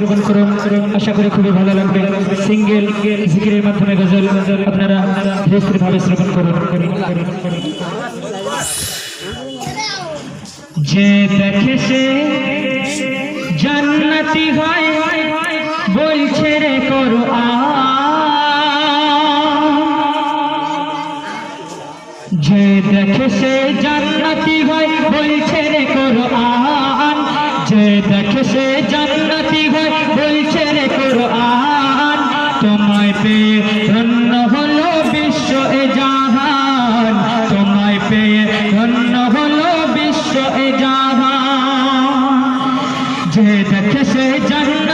শ্রবণ করুন। আশা করি খুবই ভালো লাগবে। সিঙ্গেল জিকিরের মাধ্যমে গজল আপনারা ধীরে ভাবে শ্রবণ করুন। যে দেখে সে জান্নাতি হয়, বলছে রে করো যে দেখে সে জান্নাতি হয়, বলছে রে সে তোমায় পেয়ে ধন্য হলো বিশ্ব এ জাহান। তোমায় পেয়ে ধন্য হলো বিশ্ব এ জাহান। যে দেখে সে জাহান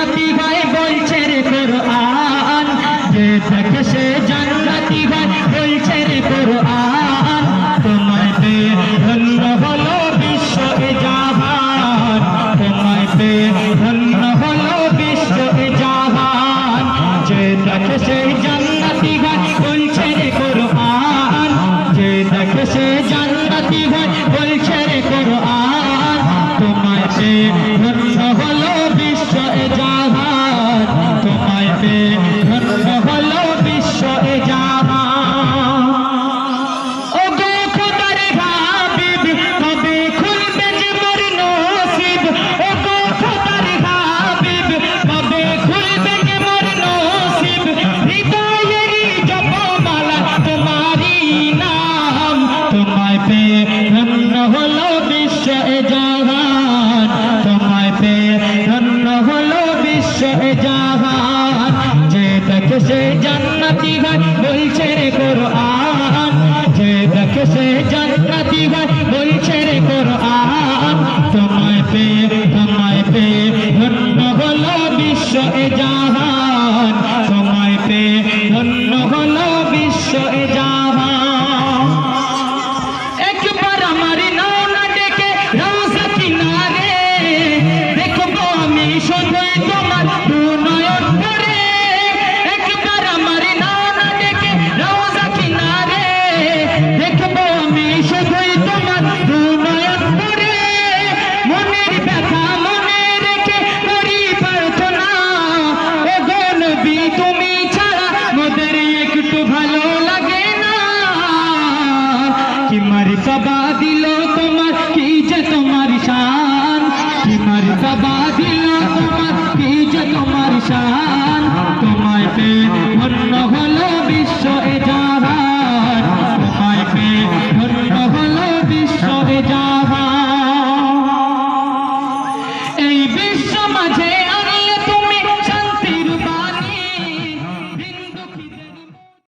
দেখে জান্নাতি গাছ খুলছে রে কোরআন। যে দেখে সে রে জাহান যে দেখে সে জান্নাতি হয় বলছে রে কোরআন যে দেখে সে জান্নাতি হয় বলছে রে কোরআন তোমায় পেয়ে